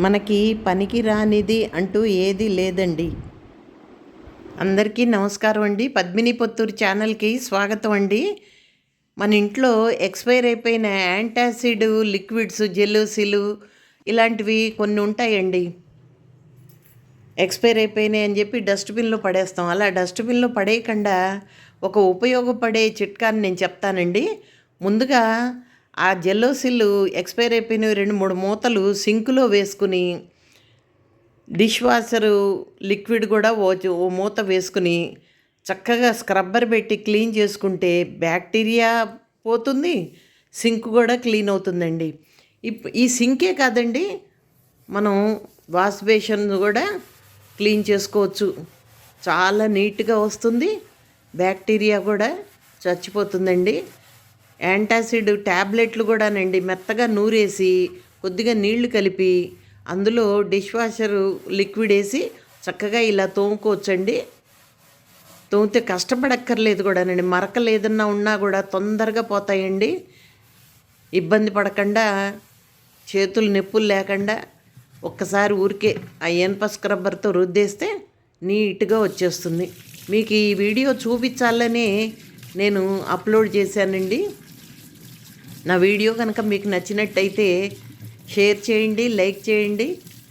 మనకి పనికి రానిది అంటూ ఏది లేదండి. అందరికీ నమస్కారం అండి. పద్మిని పొత్తూరు ఛానల్కి స్వాగతం అండి. మన ఇంట్లో ఎక్స్పైర్ అయిపోయిన యాంటాసిడ్ లిక్విడ్స్ జెలూసిలు ఇలాంటివి కొన్ని ఉంటాయండి. ఎక్స్పైర్ అయిపోయినాయి అని చెప్పి డస్ట్బిన్లో పడేస్తాం. అలా డస్ట్బిన్లో పడేయకుండా ఒక ఉపయోగపడే చిట్కాని నేను చెప్తానండి. ముందుగా ఆ జెల్లోసిల్లు ఎక్స్పైర్ అయిపోయిన రెండు మూడు మూతలు సింకులో వేసుకుని డిష్ వాషరు లిక్విడ్ కూడా ఓ ఓ మూత వేసుకుని చక్కగా స్క్రబ్బర్ పెట్టి క్లీన్ చేసుకుంటే బ్యాక్టీరియా పోతుంది సింక్ కూడా క్లీన్ అవుతుందండి. ఇప్ ఈ సింకే కాదండి మనం వాష్ బేషన్ కూడా క్లీన్ చేసుకోవచ్చు. చాలా నీట్గా వస్తుంది బ్యాక్టీరియా కూడా చచ్చిపోతుందండి. యాంటాసిడ్ ట్యాబ్లెట్లు కూడానండి మెత్తగా నూరేసి కొద్దిగా నీళ్ళు కలిపి అందులో డిష్ వాషర్ లిక్విడ్ వేసి చక్కగా ఇలా తోముకోవచ్చండి. తోమితే కష్టపడక్కర్లేదు కూడానండి. మరకలు ఏదన్నా ఉన్నా కూడా తొందరగా పోతాయండి. ఇబ్బంది పడకుండా చేతులు నొప్పులు లేకుండా ఒక్కసారి ఊరికే ఆ ఏన్ప స్క్రబ్బర్తో రుద్దేస్తే నీట్గా వచ్చేస్తుంది. మీకు ఈ వీడియో చూపించాలని నేను అప్లోడ్ చేశానండి. నా వీడియో కనుక మీకు నచ్చినట్టయితే షేర్ చేయండి లైక్ చేయండి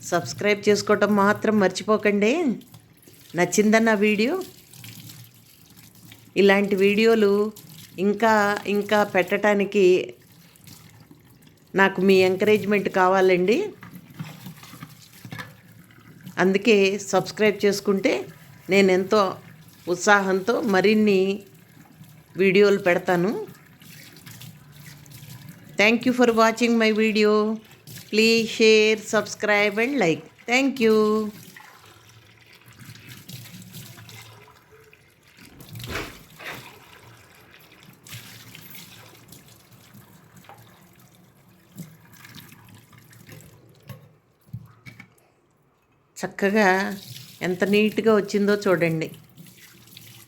సబ్స్క్రైబ్ చేసుకోవటం మాత్రం మర్చిపోకండి. నచ్చిందన్న వీడియో ఇలాంటి వీడియోలు ఇంకా ఇంకా పెట్టడానికి నాకు మీ ఎంకరేజ్మెంట్ కావాలండి. అందుకే సబ్స్క్రైబ్ చేసుకుంటే నేను ఎంతో ఉత్సాహంతో మరిన్ని వీడియోలు పెడతాను. Thank you for watching my video please share subscribe and like thank you చక్కగా ఎంత నీట్గా వచ్చిందో చూడండి.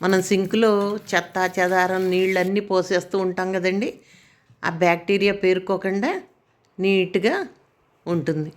మనం సింక్లో చెత్త చెదారం నీళ్ళన్నీ పోసేస్తూ ఉంటాం కదండి. ఆ బ్యాక్టీరియా పేరుకోకుండా నీట్గా ఉంటుంది.